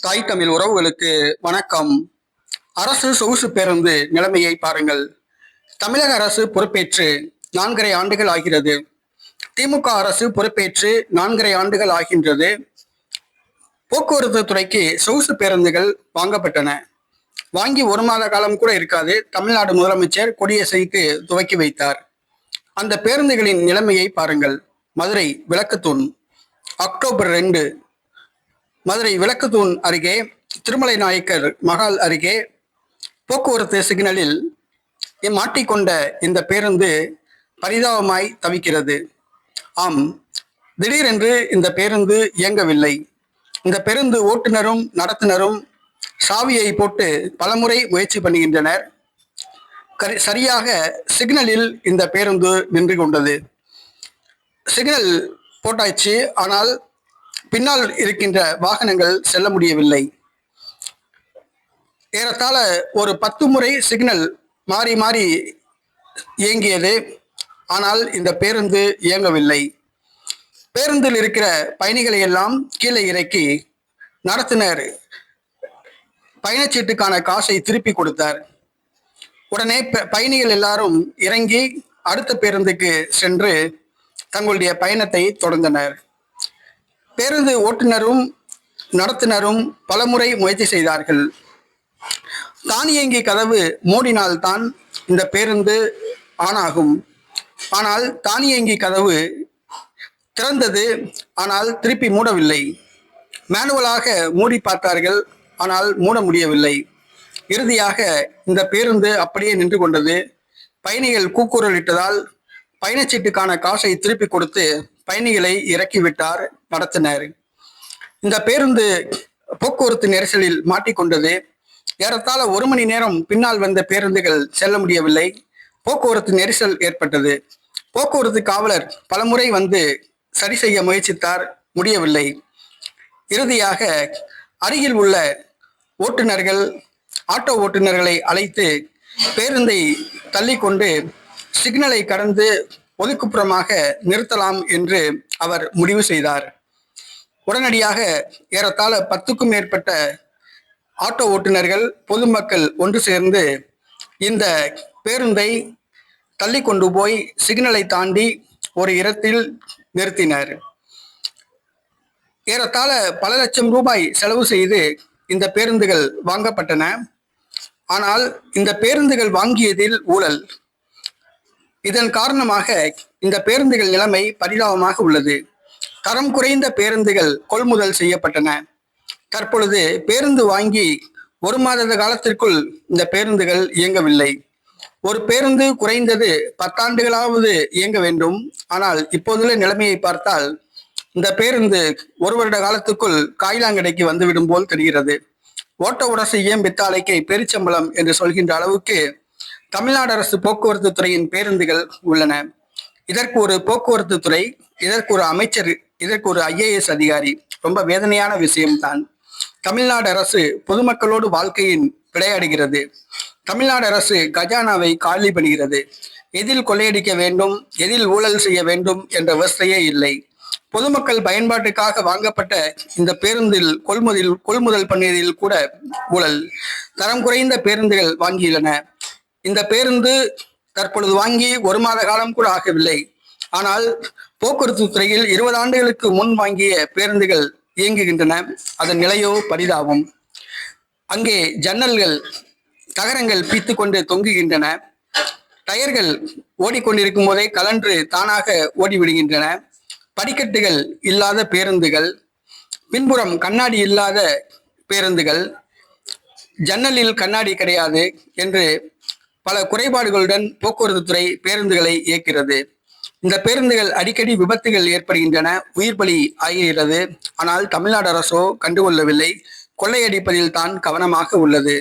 தாய் தமிழ் உறவுகளுக்கு வணக்கம். அரசு சொகுசு பேருந்து நிலைமையை பாருங்கள். தமிழக அரசு பொறுப்பேற்று நான்கரை ஆண்டுகள் ஆகிறது. திமுக அரசு பொறுப்பேற்று நான்கரை ஆண்டுகள் ஆகின்றது. போக்குவரத்து துறைக்கு சொகுசு பேருந்துகள் வாங்கப்பட்டன. வாங்கி ஒரு மாத காலம் கூட இருக்காது தமிழ்நாடு முதலமைச்சர் கொடியசைத்து துவக்கி வைத்தார். அந்த பேருந்துகளின் நிலைமையை பாருங்கள். மதுரை விளக்குத்தூண் அக்டோபர் ரெண்டு மதுரை விளக்குதூண் அருகே திருமலை நாயக்கர் மகால் அருகே போக்குவரத்து சிக்னலில் மாட்டிக்கொண்ட இந்த பேருந்து பரிதாபமாய் தவிக்கிறது. ஆம் திடீரென்று இந்த பேருந்து இயங்கவில்லை. இந்த பேருந்து ஓட்டுநரும் நடத்துனரும் சாவியை போட்டு பலமுறை முயற்சி பண்ணுகின்றனர். கரி- சரியாக சிக்னலில் இந்த பேருந்து நின்று கொண்டது சிக்னல் போட்டாச்சு ஆனால் பின்னால் இருக்கின்ற வாகனங்கள் செல்ல முடியவில்லை. ஏறத்தாழ ஒரு பத்து முறை சிக்னல் மாறி மாறி இயங்கியது. ஆனால் இந்த பேருந்து இயங்கவில்லை. பேருந்தில் இருக்கிற பயணிகளை எல்லாம் கீழே இறக்கி நடத்தினர். பயணச்சீட்டுக்கான காசை திருப்பி கொடுத்தார். உடனே ப- பயணிகள் எல்லாரும் இறங்கி அடுத்த பேருந்துக்கு சென்று தங்களுடைய பயணத்தை தொடர்ந்தனர். பேருந்து ஓட்டுநரும் நடத்துனரும் பலமுறை முயற்சி செய்தார்கள். தானியங்கி கதவு மூடினால்தான் இந்த பேருந்து ஆனாகும் ஆனால் தானியங்கி கதவு திறந்தது ஆனால் திருப்பி மூடவில்லை. மேனுவலாக மூடி பார்த்தார்கள் ஆனால் மூட முடியவில்லை. இறுதியாக இந்த பேருந்து அப்படியே நின்று கொண்டது. பயணிகள் கூக்குரலிட்டதால் பயணச்சீட்டுக்கான காசை திருப்பி கொடுத்து பயணிகளை இறக்கிவிட்டார் நடத்தினர். இந்த பேருந்து போக்குவரத்து நெரிசலில் மாட்டிக்கொண்டது. ஏறத்தாழ ஒரு மணி நேரம் பின்னால் வந்த பேருந்துகள் செல்ல முடியவில்லை. போக்குவரத்து நெரிசல் ஏற்பட்டது. போக்குவரத்து காவலர் பலமுறை வந்து சரி செய்ய முயற்சித்தார் முடியவில்லை. இறுதியாக அருகில் உள்ள ஓட்டுநர்கள் ஆட்டோ ஓட்டுநர்களை அழைத்து பேருந்தை தள்ளிக்கொண்டு சிக்னலை கடந்து ஒதுக்குப்புறமாக நிறுத்தலாம் என்று அவர் முடிவு செய்தார். உடனடியாக ஏறத்தாழ பத்துக்கும் மேற்பட்ட ஆட்டோ ஓட்டுநர்கள் பொதுமக்கள் ஒன்று சேர்ந்து இந்த பேருந்தை தள்ளி கொண்டு போய் சிக்னலை தாண்டி ஒரு இடத்தில் நிறுத்தினர். ஏறத்தாழ பல லட்சம் ரூபாய் செலவு செய்து இந்த பேருந்துகள் வாங்கப்பட்டன. ஆனால் இந்த பேருந்துகள் வாங்கியதில் ஊழல். இதன் காரணமாக இந்த பேருந்துகள் நிலைமை பரிதாபமாக உள்ளது. தரம் குறைந்த பேருந்துகள் கொள்முதல் செய்யப்பட்டன. தற்பொழுது பேருந்து வாங்கி ஒரு மாத காலத்திற்குள் இந்த பேருந்துகள் இயங்கவில்லை. ஒரு பேருந்து குறைந்தது பத்தாண்டுகளாவது இயங்க வேண்டும். ஆனால் இப்போதுள்ள நிலைமையை பார்த்தால் இந்த பேருந்து ஒரு வருட காலத்துக்குள் காயிலாங்கடைக்கு வந்துவிடும் போல் தெரிகிறது. ஓட்ட உடசு ஏன் பித்தாலைக்கு பெருச்சம்பளம் என்று சொல்கின்ற அளவுக்கு தமிழ்நாடு அரசு போக்குவரத்து துறையின் பேருந்துகள் உள்ளன. இதற்கு ஒரு போக்குவரத்து துறை இதற்கு ஒரு அமைச்சர் இதற்கு ஒரு ஐஏஎஸ் அதிகாரி. ரொம்ப வேதனையான விஷயம்தான். தமிழ்நாடு அரசு பொதுமக்களோடு வாழ்க்கையின் விளையாடுகிறது தமிழ்நாடு அரசு கஜானாவை காலி பண்ணுகிறது. எதில் கொள்ளையடிக்க வேண்டும் எதில் ஊழல் செய்ய வேண்டும் என்ற விவசாயே இல்லை. பொதுமக்கள் பயன்பாட்டுக்காக வாங்கப்பட்ட இந்த பேருந்தில் கொள்முதல் கொள்முதல் பண்ணியதில் கூட ஊழல். தரம் குறைந்த பேருந்துகள் வாங்கியுள்ளன. இந்த பேருந்து தற்பொழுது வாங்கி ஒரு மாத காலம் கூட ஆகவில்லை. ஆனால் போக்குவரத்து துறையில் இருபது ஆண்டுகளுக்கு முன் வாங்கிய பேருந்துகள் இயங்குகின்றன. அதன் நிலையோ பரிதாபம். அங்கே ஜன்னல்கள் தகரங்கள் பீத்து கொண்டு தொங்குகின்றன. டயர்கள் ஓடிக்கொண்டிருக்கும் போதே கலன்று தானாக ஓடிவிடுகின்றன. படிக்கட்டுகள் இல்லாத பேருந்துகள் பின்புறம் கண்ணாடி இல்லாத பேருந்துகள் ஜன்னலில் கண்ணாடி கிடையாது என்று பல குறைபாடுகளுடன் போக்குவரத்து துறை பேருந்துகளை இயக்கிறது. இந்த பேருந்துகள் அடிக்கடி விபத்துகள் ஏற்படுகின்றன உயிர் பலி ஆகிறது. ஆனால் தமிழ்நாடு அரசோ கண்டுகொள்ளவில்லை. கொள்ளையடிப்பதில் தான் கவனமாக உள்ளது.